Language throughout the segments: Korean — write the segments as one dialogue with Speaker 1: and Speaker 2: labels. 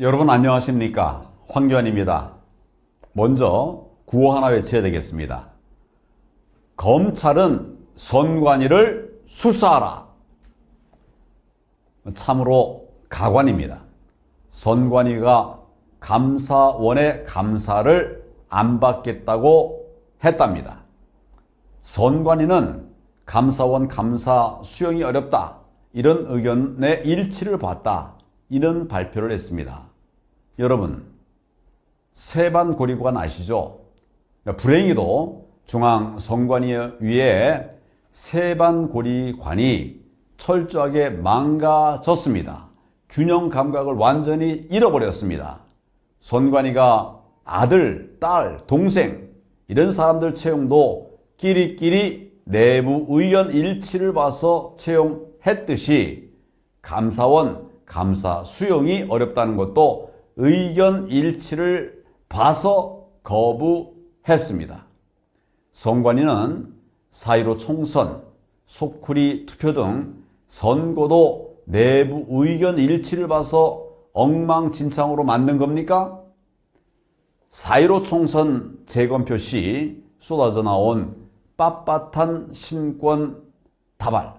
Speaker 1: 여러분 안녕하십니까? 황교안입니다. 먼저 구호 하나 외쳐야 되겠습니다. 검찰은 선관위를 수사하라. 참으로 가관입니다. 선관위가 감사원의 감사를 안 받겠다고 했답니다. 선관위는 감사원 감사 수용이 어렵다. 이런 의견의 일치를 봤다. 이런 발표를 했습니다. 여러분, 세반 고리관 아시죠? 불행히도 중앙 선관위에 세반 고리관이 철저하게 망가졌습니다. 균형 감각을 완전히 잃어버렸습니다. 선관위가 아들, 딸, 동생 이런 사람들 채용도 끼리끼리 내부 의견 일치를 봐서 채용했듯이 감사원 감사 수용이 어렵다는 것도 의견 일치를 봐서 거부했습니다. 선관위는 4.15 총선, 속쿨이 투표 등 선거도 내부 의견 일치를 봐서 엉망진창으로 만든 겁니까? 4.15 총선 재검표 시 쏟아져 나온 빳빳한 신권 다발.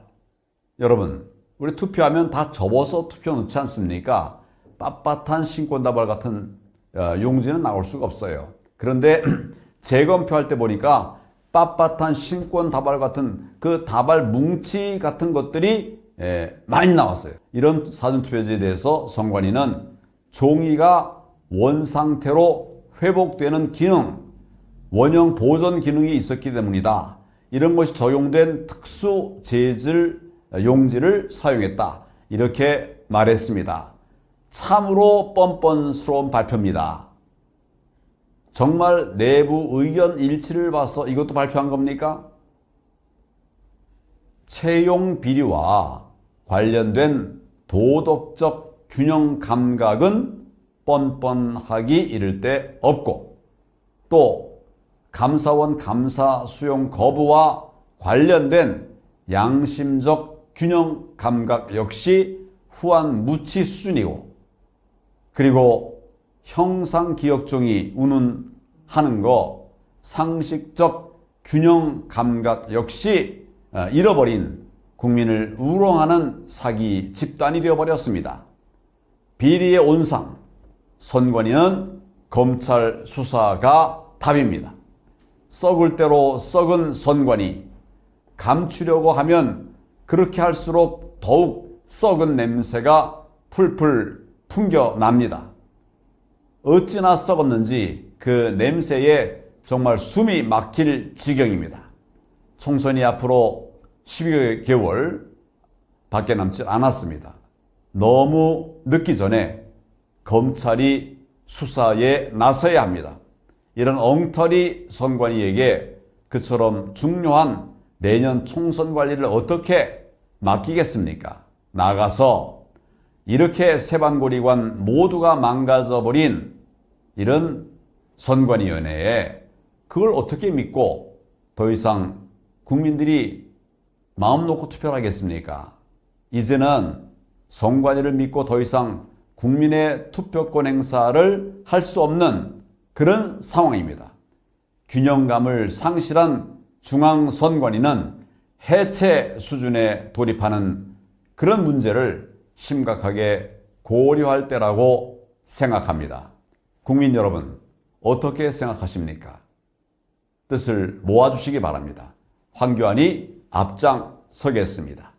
Speaker 1: 여러분, 우리 투표하면 다 접어서 투표 넣지 않습니까? 빳빳한 신권 다발 같은 어, 용지는 나올 수가 없어요. 그런데 재검표할 때 보니까 빳빳한 신권 다발 같은 그 다발 뭉치 같은 것들이 예, 많이 나왔어요. 이런 사전투표지에 대해서 선관위는 종이가 원상태로 회복되는 기능, 원형 보존 기능이 있었기 때문이다. 이런 것이 적용된 특수 재질 용지를 사용했다. 이렇게 말했습니다. 참으로 뻔뻔스러운 발표입니다. 정말 내부 의견 일치를 봐서 이것도 발표한 겁니까? 채용 비리와 관련된 도덕적 균형 감각은 뻔뻔하기 이를 데 없고 또 감사원 감사 수용 거부와 관련된 양심적 균형 감각 역시 후한 무치 수준이고 그리고 형상 기억종이 운운하는 거 상식적 균형 감각 역시 어, 잃어버린 국민을 우롱하는 사기 집단이 되어버렸습니다. 비리의 온상, 선관위는 검찰 수사가 답입니다. 썩을 대로 썩은 선관위, 감추려고 하면 그렇게 할수록 더욱 썩은 냄새가 풀풀 풍겨납니다. 어찌나 썩었는지 그 냄새에 정말 숨이 막힐 지경입니다. 총선이 앞으로 12개월 밖에 남지 않았습니다. 너무 늦기 전에 검찰이 수사에 나서야 합니다. 이런 엉터리 선관위에게 그처럼 중요한 내년 총선 관리를 어떻게 맡기겠습니까? 나가서 이렇게 세반고리관 모두가 망가져버린 이런 선관위원회에 그걸 어떻게 믿고 더 이상 국민들이 마음 놓고 투표를 하겠습니까? 이제는 선관위를 믿고 더 이상 국민의 투표권 행사를 할 수 없는 그런 상황입니다. 균형감을 상실한 중앙선관위는 해체 수준에 돌입하는 그런 문제를 심각하게 고려할 때라고 생각합니다. 국민 여러분, 어떻게 생각하십니까? 뜻을 모아주시기 바랍니다. 황교안이 앞장 서겠습니다.